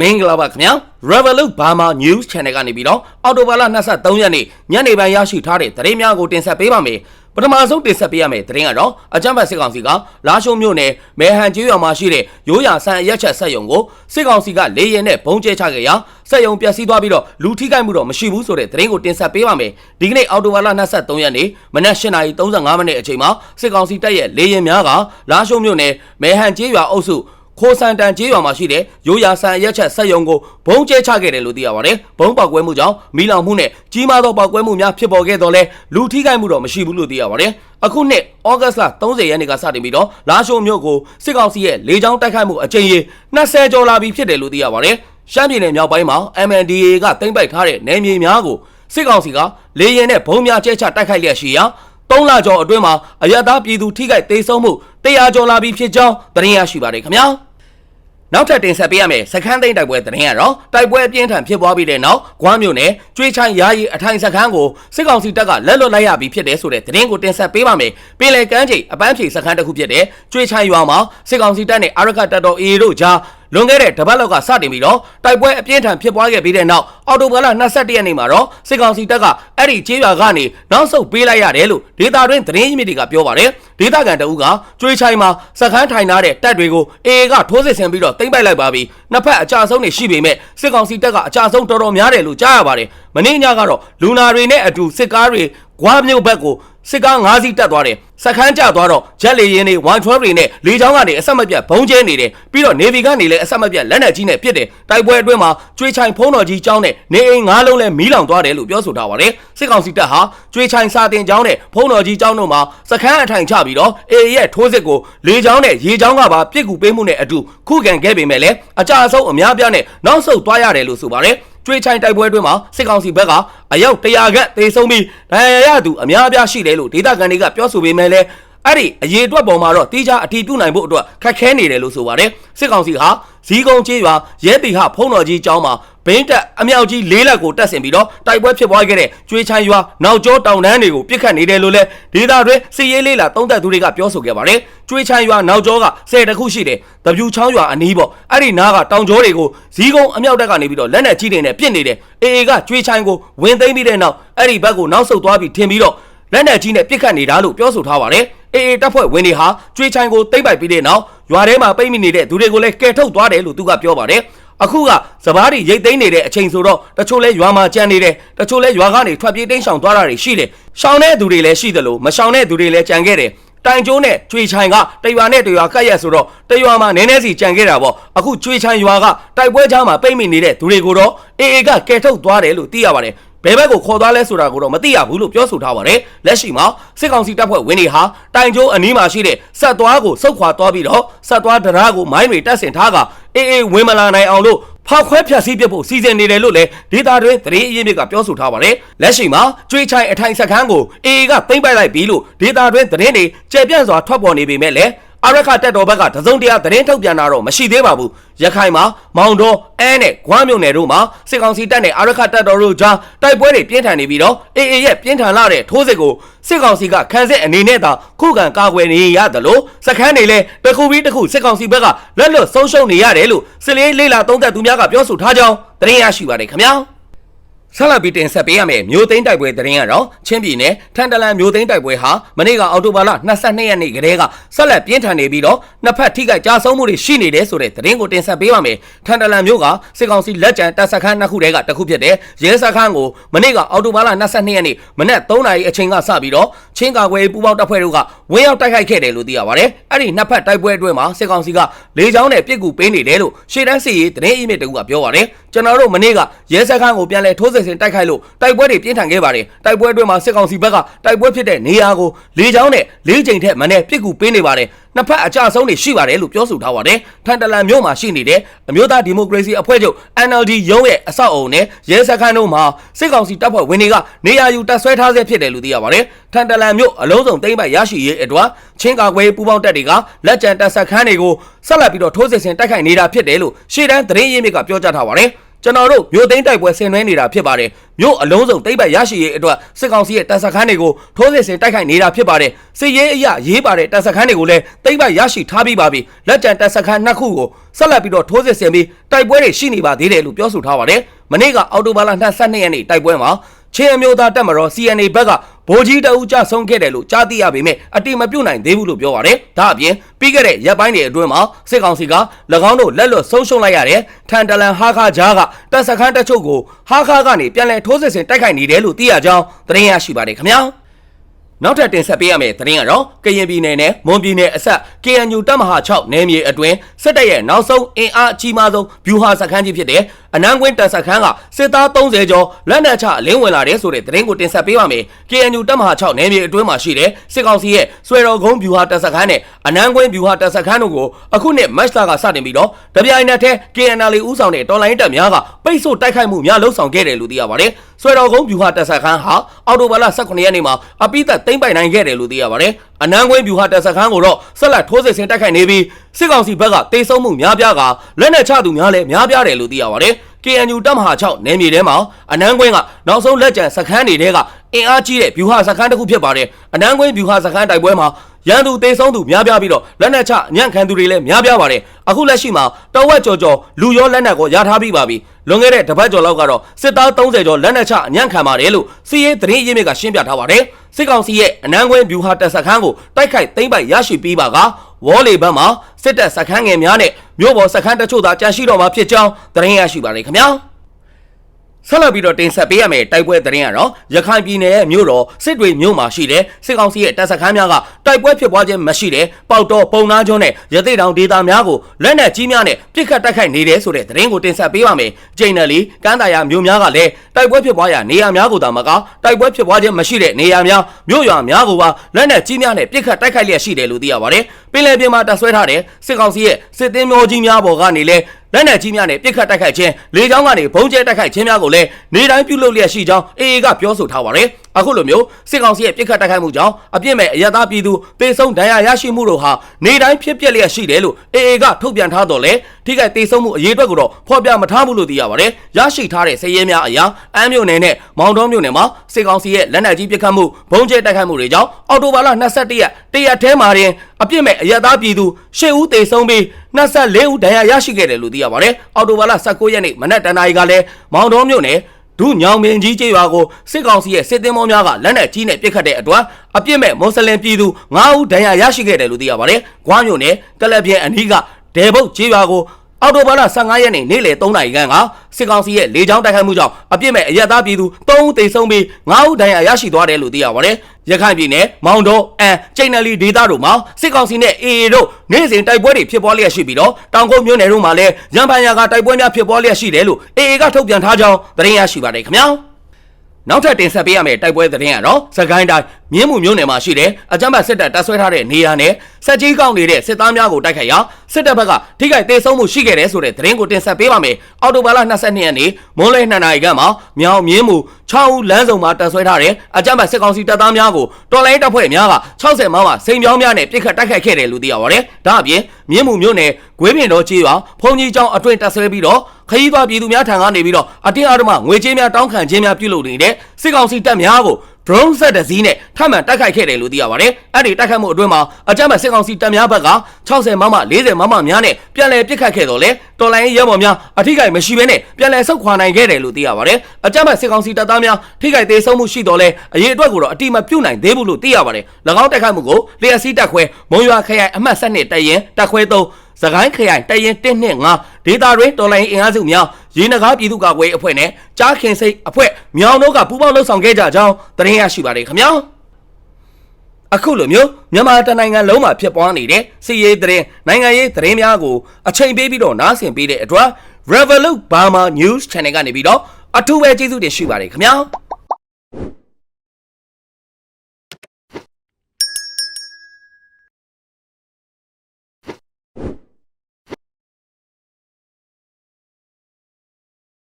မင်္ဂလာပါခင်ဗျာ Revolut Burma News Channel ကနေပြီးတော့အော်တိုဘာလ23ရက်နေ့ညနေပိုင်းရရှိထားတဲ့သတင်းများကိုတင်ဆက်ပေးပါမယ်ပထမဆုံးတင်ဆက်ပေးရမယ့်သတင်းကတော့အကြမ်းဖက်စစ်ကောင်စီကလာရှုံမြို့နယ်မဲဟန်ကျေးရွာမှာရှိတဲ့ရိုးရာဆန်အရက်ချက်ဆက်ယုံကိုစစ်ကောင်စီကလေရင်နဲ့ဘုံကျဲချခဲ့ရာဆက်ယုံပျက်စီးသွားပြီးတော့လူထိခိုက်မှုတော့မရှိဘူးဆိုတဲ့သတင်းကိုတင်ဆက်ပေးပါမယ်ဒီကနေ့အော်တိုဘာလ23ရက်နေ့မနက်8:35မိနစ်အချိန်မှာစစ်ကောင်စီတပ်ရဲ့လေရင်များကလာရှုံမြို့နယ်မဲဟန်ကျေးရွာအုပ်စု ခိုးစန်တန်ကျေးရွာမှာရှိတဲ့ရိုးရာဆန်အရက်ချက်ဆက်ယုံကိုဘုံကျဲချခဲ့တယ်လို့သိရပါတယ်။ဘုံပေါက်ကွဲမှုကြောင့်မီးလောင်မှုနဲ့ကြီးမားသောပေါက်ကွဲမှုများဖြစ်ပေါ်ခဲ့တော့လဲလူထိခိုက်မှုတော့မရှိဘူးလို့သိရပါတယ်။အခုနှစ်ဩဂတ်စ်လ30ရက်နေ့ကစတင်ပြီးတော့လာရှိုမြို့ကိုစစ်ကောင်စီရဲ့လေကြောင်းတိုက်ခိုက်မှုအကြိမ်ရေ20ကျော်လာပြီဖြစ်တယ်လို့သိရပါတယ်။ရှမ်းပြည်နယ်မြောက်ပိုင်းမှာ MNDAA ကတင်ပိုက်ထားတဲ့နယ်မြေများကိုစစ်ကောင်စီကလေရင်နဲ့ဘုံများကျဲချတိုက်ခိုက်လျက်ရှိရာ၃လကျော်အတွင်းမှာအရသာပြည်သူထိခိုက်ဒေဆုံးမှုတရားကျော်လာပြီဖြစ်ကြောင်းသတင်းရရှိပါတယ်ခင်ဗျာ။ နောက်ထပ်တင်ဆက်ပေးရမယ်စခန်းသိမ်းတိုက်ပွဲသတင်းကတော့တိုက်ပွဲအပြင်းထန်ဖြစ်ပွားပြီးတဲ့နောက်ဂွမ်းမြို့နယ်ကျွေးချိုင်းယာယီအထိုင်စခန်းကိုစစ်ကောင်စီတပ်ကလက်လွတ်လိုက်ရပြီးဖြစ်တယ်ဆိုတဲ့သတင်းကိုတင်ဆက်ပေးပါမယ်။ပြည်လေကမ်းခြေအပန်းဖြေစခန်းတစ်ခုဖြစ်တဲ့ကျွေးချိုင်းရွာမှာစစ်ကောင်စီတပ်နဲ့အာရခတပ်တော် AA တို့ကြားလွန်ခဲ့တဲ့တပတ်လောက်ကစတင်ပြီးတော့တိုက်ပွဲအပြင်းထန်ဖြစ်ပွားခဲ့ပြီးတဲ့နောက်အော်တိုဘာလ22ရက်နေ့မှာတော့စစ်ကောင်စီတပ်ကအဲ့ဒီကျေးရွာကနေနောက်ဆုတ်ပေးလိုက်ရတယ်လို့ဒေတာတွင်သတင်းရင်းမြစ်တွေကပြောပါတယ်ဒေတာကန်တအုပ်ကကျွေးချိုင်းမှာစခန်းထိုင်ထားတဲ့တပ်တွေကို AA ကထိုးစစ်ဆင်ပြီးတော့သိမ်းပိုက်လိုက်ပါပြီနှစ်ဖက်အကြဆုံးတွေရှိပေမဲ့စစ်ကောင်စီတပ်ကအကြဆုံးတော်တော်များတယ်လို့ကြားရပါတယ်မင်းညကတော့လူနာတွေနဲ့အတူစစ်ကားတွေဂွားမြို့ဘက်ကို စစ်ကား၅စီးတက်သွားတယ်စခန်းကျသွားတော့ဂျက်လေရင်တွေ112တွေနဲ့လေချောင်းကနေအဆက်မပြတ်ဘုံကျဲနေတယ်ပြီးတော့ Navy ကနေလည်းအဆက်မပြတ်လက်နက်ကြီးနဲ့ပစ်တယ်တိုက်ပွဲအတွင်းမှာကျွေးချိုင်ဖုံးတော်ကြီးကျောင်းနဲ့နေအိမ်၅လုံးလည်းမီးလောင်သွားတယ်လို့ပြောဆိုထားပါတယ်စစ်ကောင်စီတပ်ဟာကျွေးချိုင်စာတင်ကျောင်းနဲ့ဖုံးတော်ကြီးကျောင်းတို့မှာစခန်းအထိုင်ချပြီးတော့ AA ရဲ့ထိုးစစ်ကိုလေချောင်းနဲ့ရေချောင်းကပါပြစ်ကူပေးမှုနဲ့အတူခုခံခဲ့ပေမဲ့လည်းအကြအဆုံးအများပြားနဲ့နောက်ဆုတ်သွားရတယ်လို့ဆိုပါတယ် ကျွေးချိုင်တိုက်ပွဲအတွင်းမှာစစ်ကောင်စီဘက်ကအယောက်100ခန့်သေဆုံးပြီးဒဏ်ရာရသူအများအပြားရှိတယ်လို့ဒေသခံတွေကပြောဆိုပေမဲ့လည်းအဲ့ဒီအရေးအတွက်ပေါ်မှာတော့တိကျအထီးပြုနိုင်ဖို့အတွက်ခက်ခဲနေတယ်လို့ဆိုပါတယ်စစ်ကောင်စီဟာဇီးကုန်းကျေးရွာရဲတီဟဖုံးတော်ကြီးကျောင်းမှာ ဘိန်းတက်အမြောက်ကြီးလေးလက်ကိုတက်ဆင်ပြီးတော့တိုက်ပွဲဖြစ်ပွားခဲ့တဲ့ကျွေးချိုင်းရွာနောက်ကျောတောင်တန်းတွေကိုပြစ်ခတ်နေတယ်လို့လည်းဒေသတွင်းစစ်ရေးလေးလာသုံးသက်သူတွေကပြောဆိုခဲ့ပါတယ်ကျွေးချိုင်းရွာနောက်ကျောကဆယ်တခုရှိတယ်တပြူချောင်းရွာအနီးပေါ့အဲ့ဒီနားကတောင်ကျောတွေကိုဇီးကုန်းအမြောက်တက်ကနေပြီးတော့လက်နက်ကြီးတွေနဲ့ပြစ်နေတယ်အေအေကကျွေးချိုင်းကိုဝင်သိမ်းပြီးတဲ့နောက်အဲ့ဒီဘက်ကိုနောက်ဆုတ်သွားပြီးထင်ပြီးတော့လက်နက်ကြီးနဲ့ပြစ်ခတ်နေတာလို့ပြောဆိုထားပါတယ်အေအေတပ်ဖွဲ့ဝင်တွေဟာကျွေးချိုင်းကိုတိမ့်ပိုက်ပြီးတဲ့နောက်ရွာထဲမှာပိတ်မိနေတဲ့သူတွေကိုလည်းကယ်ထုတ်သွားတယ်လို့သူကပြောပါတယ် အခုကစပားတွေရိတ်သိမ်းနေတဲ့အချိန်ဆိုတော့တချို့လဲရွာမှာကြံနေတယ်တချို့လဲရွာကနေထွက်ပြေးတိမ်းရှောင်သွားတာတွေရှိတယ်ရှောင်တဲ့သူတွေလည်းရှိတယ်လို့မရှောင်တဲ့သူတွေလည်းကြံခဲ့တယ်တိုင်ကျိုးနဲ့ကျွေချိုင်ကတရွာနဲ့တရွာကပ်ရက်ဆိုတော့တရွာမှာနည်းနည်းစီကြံခဲ့တာပေါ့အခုကျွေချိုင်ရွာကတိုက်ပွဲကြားမှာပိတ်မိနေတဲ့သူတွေကိုတော့အေအေကကယ်ထုတ်သွားတယ်လို့သိရပါတယ် ဘယ်ဘက်ကိုခေါ်သွားလဲဆိုတာကိုတော့မသိရဘူးလို့ပြောဆိုထားပါတယ်လက်ရှိမှာစစ်ကောင်စီတပ်ဖွဲ့ဝင်တွေဟာတိုင်ကျိုးအနီးမှာရှိတဲ့ဆက်သွားကိုစုတ်ခွာသွားပြီးတော့ဆက်သွားတရားကိုမိုင်းတွေတက်ဆင်ထားကအေးအေးဝင်မလာနိုင်အောင်လို့ဖောက်ခွဲဖြတ်စည်းပြဖို့စီစဉ်နေတယ်လို့လည်းဒေတာတွင်သတင်းအရင်းမြစ်ကပြောဆိုထားပါတယ်လက်ရှိမှာကျွေးချိုင်အထိုင်စခန်းကိုအေအေကသိမ့်ပိုက်လိုက်ပြီလို့ဒေတာတွင်သတင်းတွေကြဲပြန့်စွာထွက်ပေါ်နေပေမဲ့လည်း အရခတက်တော်ဘက်ကတစုံတရာသတင်းထုတ်ပြန်တာတော့မရှိသေးပါဘူးရခိုင်မှာမောင်တော်အဲနဲ့ဂွမ်းမြို့နယ်တို့မှာစစ်ကောင်စီတပ်နဲ့အရခတက်တော်တို့ကြားတိုက်ပွဲတွေပြင်းထန်နေပြီးတော့အေအေရဲ့ပြင်းထန်လာတဲ့ထိုးစစ်ကိုစစ်ကောင်စီကခန်းစစ်အနေနဲ့သာခုခံကာကွယ်နေရတယ်လို့စခန်းတွေလည်းတစ်ခုပြီးတစ်ခုစစ်ကောင်စီဘက်ကလက်လွတ်ဆုံးရှုံးနေရတယ်လို့စစ်လေးလေးလာသုံးသက်သူများကပြောဆိုထားကြောင်းသတင်းရရှိပါတယ်ခင်ဗျာ ဆက်လက်ပြီးတင်ဆက်ပေးရမယ်မျိုးသိန်းတိုက်ပွဲသတင်းကတော့ချင်းပြည်နယ်ထန်တလန်မျိုးသိန်းတိုက်ပွဲဟာမနေ့ကအောက်တိုဘာလ22ရက်နေ့ကတည်းကဆက်လက်ပြင်းထန်နေပြီးတော့နှစ်ဖက်ထိခိုက်ကြဆုံးမှုတွေရှိနေတယ်ဆိုတဲ့သတင်းကိုတင်ဆက်ပေးပါမယ်ထန်တလန်မျိုးကစစ်ကောင်စီလက်ကျန်တပ်စခန်းနှစ်ခုတည်းကတစ်ခုဖြစ်တဲ့ရဲစခန်းကိုမနေ့ကအောက်တိုဘာလ22ရက်နေ့မနက်3နာရီအချိန်ကစပြီးတော့ချင်းကာကွယ်ပူးပေါင်းတပ်ဖွဲ့တို့ကဝင်းရောက်တိုက်ခိုက်ခဲ့တယ်လို့သိရပါတယ်အဲ့ဒီနှစ်ဖက်တိုက်ပွဲအတွင်းမှာစစ်ကောင်စီကလေကြောင်းနဲ့ပြစ်ကူပေးနေတယ်လို့ရှေ့တန်းစစ်ရေးသတင်းအီးမေးလ်တကူကပြောပါတယ်ကျွန်တော်တို့မနေ့ကရဲစခန်းကိုပြန်လဲထိုးစစ်ဆင်တိုက်ခိုက်လို့တိုက်ပွဲတွေပြင်းထန်ခဲ့ပါတယ်တိုက်ပွဲအတွင်းမှာစစ်ကောင်စီဘက်ကတိုက်ပွဲဖြစ်တဲ့နေရာကိုလေကြောင်းနဲ့လေးချိန်ထက်မနည်းပြစ်ကူပေးနေပါတယ်နှစ်ဖက်အကြဆုံးတွေရှိပါတယ်လို့ပြောဆိုထားပါတယ်ထန်တလန်မြို့မှာရှိနေတဲ့အမျိုးသားဒီမိုကရေစီအဖွဲ့ချုပ် NLD ရုံးရဲ့အဆောက်အုံနဲ့ရဲစခန်းတို့မှာစစ်ကောင်စီတပ်ဖွဲ့ဝင်တွေကနေရာယူတပ်ဆွဲထားဆဲဖြစ်တယ်လို့သိရပါတယ်ထန်တလန်မြို့အလုံးစုံသိမ်းပိုက်ရရှိရေးအတွက်ချင်းကာကွယ်ပူးပေါင်းတပ်တွေကလက်ကျန်တပ်စခန်းတွေကိုဆက်လက်ပြီးတော့ထိုးစစ်ဆင်တိုက်ခိုက်နေတာဖြစ်တယ်လို့ရှေ့တန်းသတင်းရင်းမြစ်ကပြောကြားထားပါတယ် ကျွန်တော်တို့မြို့သိမ်းတိုက်ပွဲဆင်နွှဲနေတာဖြစ်ပါတယ်မြို့အလုံးစုံတိမ့်ပတ်ရရှိရေးအတွက်စစ်ကောင်စီရဲ့တပ်စခန်းတွေကိုထိုးစစ်ဆင်တိုက်ခိုက်နေတာဖြစ်ပါတယ်စစ်ရေးအရရေးပါတဲ့တပ်စခန်းတွေကိုလည်းတိမ့်ပတ်ရရှိထားပြီးပါပြီလက်ကျန်တပ်စခန်းနှစ်ခုကိုဆက်လက်ပြီးတော့ထိုးစစ်ဆင်ပြီးတိုက်ပွဲတွေရှိနေပါသေးတယ်လို့ပြောဆိုထားပါတယ်မနေ့ကအော်တိုဘာလ22ရက်နေ့တိုက်ပွဲမှာ ချင်းအမျိုးသားတပ်မတော် CNA ဘက်ကဗိုလ်ကြီးတအူးကြဆုံးခဲ့တယ်လို့ကြားသိရပေမဲ့အတိမပြုတ်နိုင်သေးဘူးလို့ပြောပါတယ်။ဒါအပြင်ပြီးခဲ့တဲ့ရက်ပိုင်းတွေအတွင်းမှာစစ်ကောင်စီက၎င်းတို့လက်လွတ်ဆုံးရှုံးလိုက်ရတဲ့ထန်တလန်ဟာခါဂျားကတပ်စခန်းတချို့ကိုဟာခါကနေပြန်လည်ထိုးစစ်ဆင်တိုက်ခိုက်နေတယ်လို့သိရကြောင်းသတင်းရရှိပါတယ်ခင်ဗျာ။နောက်ထပ်တင်ဆက်ပေးရမယ့်သတင်းကတော့ကရင်ပြည်နယ်နဲ့မွန်ပြည်နယ်အဆက် KNU တပ်မဟာ6နယ်မြေအတွင်းစစ်တပ်ရဲ့နောက်ဆုံးအင်အားအကြီးမားဆုံးဗျူဟာစခန်းကြီးဖြစ်တဲ့ အနန်းကွင်းတပ်စခန်းကစစ်သား30ကျော်လက်နက်ချအလင်းဝင်လာတဲ့ဆိုတဲ့သတင်းကိုတင်ဆက်ပေးပါမယ်။ KNU တပ်မဟာ6နယ်မြေအတွင်းမှာရှိတဲ့စစ်ကောင်စီရဲ့ဆွေတော်ကုန်းဗျူဟာတပ်စခန်းနဲ့အနန်းကွင်းဗျူဟာတပ်စခန်းတို့ကိုအခုနှစ်မတ်လကစတင်ပြီးတော့တပြိုင်နက်တည်း KNL ဦးဆောင်တဲ့တော်လိုင်းတပ်များကပိတ်ဆို့တိုက်ခိုက်မှုများလှုပ်ဆောင်ခဲ့တယ်လို့သိရပါတယ်။ဆွေတော်ကုန်းဗျူဟာတပ်စခန်းဟာအော်တိုဘာလ18ရက်နေ့မှာအပိသက်သိမ်းပိုင်နိုင်ခဲ့တယ်လို့သိရပါတယ်။အနန်းကွင်းဗျူဟာတပ်စခန်းကိုတော့ဆက်လက်ထိုးစစ်ဆင်တိုက်ခိုက်နေပြီးစစ်ကောင်စီဘက်ကတေဆုံးမှုများပြားကလက်နက်ချသူများလည်းများပြားတယ်လို့သိရပါတယ်။ KNU တပ်မဟာ6နယ်မြေထဲမှာအနန်းကွင်းကနောက်ဆုံးလက်ကျန်စခန်းတွေထဲကအင်အားကြီးတဲ့ဗျူဟာစခန်းတစ်ခုဖြစ်ပါတယ်။အနန်းကွင်းဗျူဟာစခန်းတိုက်ပွဲမှာရန်သူတေဆုံးသူများပြားပြီးတော့လက်နက်ချညံ့ခံသူတွေလည်းများပြားပါတယ်။အခုလက်ရှိမှာတဝက်ကျော်ကျော်လူရောလက်နက်ကိုရထားပြီးပါပြီ။လွန်ခဲ့တဲ့တပတ်ကျော်လောက်ကတော့စစ်သား30ကျော်လက်နက်ချညံ့ခံပါတယ်လို့စီးရေးသတင်းရင်းမြစ်ကရှင်းပြထားပါတယ်။စစ်ကောင်စီရဲ့အနန်းကွင်းဗျူဟာတပ်စခန်းကိုတိုက်ခိုက်သိမ်းပိုက်ရရှိပြီးပါက ဝေါ်လီဘက်မှာစစ်တပ်စခန်းငယ်များနဲ့မြို့ပေါ်စခန်းတချို့သာကြန့်ရှိတော့မှာဖြစ်ကြောင်းသတင်းရရှိပါတယ်ခင်ဗျာ။ ဆက်လက်ပြီးတော့တင်ဆက်ပေးရမယ့်တိုက်ပွဲသတင်းကတော့ရခိုင်ပြည်နယ်ရဲ့မြို့တော်စစ်တွေမြို့မှာရှိတဲ့စစ်ကောင်စီရဲ့တပ်စခန်းများကတိုက်ပွဲဖြစ်ပွားခြင်းမရှိတဲ့ပေါက်တော်ပုံနာကျွန်းနဲ့ရသေးတောင်ဒေသများကိုလက်နက်ကြီးများနဲ့ပစ်ခတ်တိုက်ခိုက်နေတယ်ဆိုတဲ့သတင်းကိုတင်ဆက်ပေးပါမယ်။ကျိန်နယ်လီကမ်းတာယာမြို့များကလည်းတိုက်ပွဲဖြစ်ပွားရာနေရာများကိုသာမကတိုက်ပွဲဖြစ်ပွားခြင်းမရှိတဲ့နေရာများမြို့ရွာများကိုပါလက်နက်ကြီးများနဲ့ပစ်ခတ်တိုက်ခိုက်လျက်ရှိတယ်လို့သိရပါတယ်။ပင်လယ်ပြင်မှာတပ်ဆွဲထားတဲ့စစ်ကောင်စီရဲ့စစ်သင်းမျိုးကြီးများပေါ်ကနေလည်း လက်နက်ကြီးများနဲ့ပစ်ခတ်တိုက်ခိုက်ခြင်းလေကြောင်းကနေဘုံကျဲတိုက်ခိုက်ခြင်းများကိုလည်းနေတိုင်းပြုလုပ်လျက်ရှိကြောင်း AA ကပြောဆိုထားပါတယ်။အခုလိုမျိုးစစ်ကောင်စီရဲ့ပစ်ခတ်တိုက်ခိုက်မှုကြောင့်အပြစ်မဲ့အရသာပြည်သူတေဆုံးဒဏ်ရာရရှိမှုတို့ဟာနေတိုင်းဖြစ်ပျက်လျက်ရှိတယ်လို့ AA ကထုတ်ပြန်ထားတော့လေ ထိခိုက်တေဆုံးမှုအရေးအတွက်ကိုတော့ဖော်ပြမထားဘူးလို့သိရပါတယ်။ရရှိထားတဲ့စည်ရဲများအရာအမ်းမြို့နယ်နဲ့မောင်တော်မြို့နယ်မှာစစ်ကောင်စီရဲ့လက်နက်ကြီးပစ်ခတ်မှုဘုံကျဲတိုက်ခိုက်မှုတွေကြောင့်အော်တိုဘာလ22ရက်တရက်ထဲမှာတင်အပြစ်မဲ့အရသာပြည်သူ10ဦးတေဆုံးပြီး24ဦးဒဏ်ရာရရှိခဲ့တယ်လို့သိရပါတယ်။အော်တိုဘာလ19ရက်နေ့မနက်တန်းနာရီကလည်းမောင်တော်မြို့နယ်ဒုညောင်မင်းကြီးကျေးရွာကိုစစ်ကောင်စီရဲ့စစ်သည်မောများကလက်နက်ကြီးနဲ့ပစ်ခတ်တဲ့အတွက်အပြစ်မဲ့မွတ်စလင်ပြည်သူ9ဦးဒဏ်ရာရရှိခဲ့တယ်လို့သိရပါတယ်။ဂွားမြို့နယ်ကလပ်ပြင်းအနီးက ဒေဘုတ်ကျေးရွာကိုအော်တိုဘာလ15ရက်နေ့နေ့လယ်3နာရီခန့်ကစစ်ကောင်စီရဲ့လေကြောင်းတိုက်ခိုက်မှုကြောင့်အပြစ်မဲ့အရက်သားပြည်သူ3ဦးသေဆုံးပြီး9ဦးဒဏ်ရာရရှိသွားတယ်လို့သိရပါတယ်။ရခိုင်ပြည်နယ်မောင်တော်အန်ကျိန်နယ်လီဒေသတို့မှာစစ်ကောင်စီနဲ့ AA တို့နေ့စဉ်တိုက်ပွဲတွေဖြစ်ပွားလျက်ရှိပြီးတော့တောင်ကုန်းမြို့နယ်တို့မှာလည်းရန်ပန်ယာကတိုက်ပွဲများဖြစ်ပွားလျက်ရှိတယ်လို့ AA ကထုတ်ပြန်ထားကြောင်းသတင်းရရှိပါတယ်ခင်ဗျာ။နောက်ထပ်တင်ဆက်ပေးရမယ့်တိုက်ပွဲသတင်းကတော့စကိုင်းတိုင်း မြင်းမှုမြို့နယ်မှာရှိတဲ့အကြမ်းဖက်စစ်တပ်တပ်ဆွဲထားတဲ့နေရာနဲ့စက်ကြီးကောက်နေတဲ့စစ်သားများကိုတိုက်ခိုက်ရာစစ်တပ်ဘက်ကထိခိုက်ဒေဆုံးမှုရှိခဲ့တယ်ဆိုတဲ့သတင်းကိုတင်ဆက်ပေးပါမယ်။အော်တိုဘာလ22ရက်နေ့မွန်းလယ်2နာရီခန့်မှာမြောင်မြင်းမှု6ဦးလမ်းစုံမှာတပ်ဆွဲထားတဲ့အကြမ်းဖက်စစ်ကောင်စီတပ်သားများကိုတော်လိုင်းတပ်ဖွဲ့များက60မမစိန်ပြောင်းများနဲ့ပြစ်ခတ်တိုက်ခိုက်ခဲ့တယ်လို့သိရပါတယ်။ဒါအပြင်မြင်းမှုမြို့နယ်ဂွေးပင်တော်ကြီးရွာဖုန်ကြီးကျောင်းအတွင်တပ်ဆွဲပြီးတော့ခရီးသွားပြည်သူများထံကနေပြီးတော့အတင်းအဓမ္မငွေကြေးများတောင်းခံခြင်းများပြုလုပ်နေတဲ့စစ်ကောင်စီတပ်များကို drone set တစ်စီးနဲ့ထပ်မံတိုက်ခိုက်ခဲ့တယ်လို့သိရပါတယ်။အဲ့ဒီတိုက်ခိုက်မှုအတွင်းမှာအကြမ်းဖက်စစ်ကောင်စီတပ်များဘက်က60မမ40မမများနဲ့ပြန်လည်ပစ်ခတ်ခဲ့တော့လေတော်လိုင်းရဲဘော်များအထိကိမရှိဘဲနဲ့ပြန်လည်ဆုတ်ခွာနိုင်ခဲ့တယ်လို့သိရပါတယ်။အကြမ်းဖက်စစ်ကောင်စီတပ်သားများထိခိုက်သေးဆုံးမှုရှိတော့လေအရေးအတွက်ကိုတော့အတိမပြုတ်နိုင်သေးဘူးလို့သိရပါတယ်။၎င်းတိုက်ခိုက်မှုကိုလျှက်စီးတက်ခွဲမုံရွာခရိုင်အမှတ်7နဲ့တရင်တက်ခွဲ3 စကိုင်းခရိုင်တရင်1နဲ့5ဒေတာတွင်တော်လိုင်းအင်အားစုများရေနဂါပြည်သူ့ကာကွယ်ရေးအဖွဲ့နဲ့ကြားခင်စိတ်အဖွဲ့မြောင်တို့ကပူးပေါင်းလှုပ်ဆောင်ခဲ့ကြကြောင်းသတင်းရရှိပါတယ်ခင်ဗျာအခုလိုမျိုးမြန်မာတနိုင်ငံလုံးမှာဖြစ်ပွားနေတဲ့စီရေးသတင်းနိုင်ငံရေးသတင်းများကိုအချိန်ပေးပြီးတော့နားဆင်ပေးတဲ့အတွက် Revolut Burma News Channel ကနေပြီးတော့အထူးပဲကျေးဇူးတင်ရှိပါတယ်ခင်ဗျာ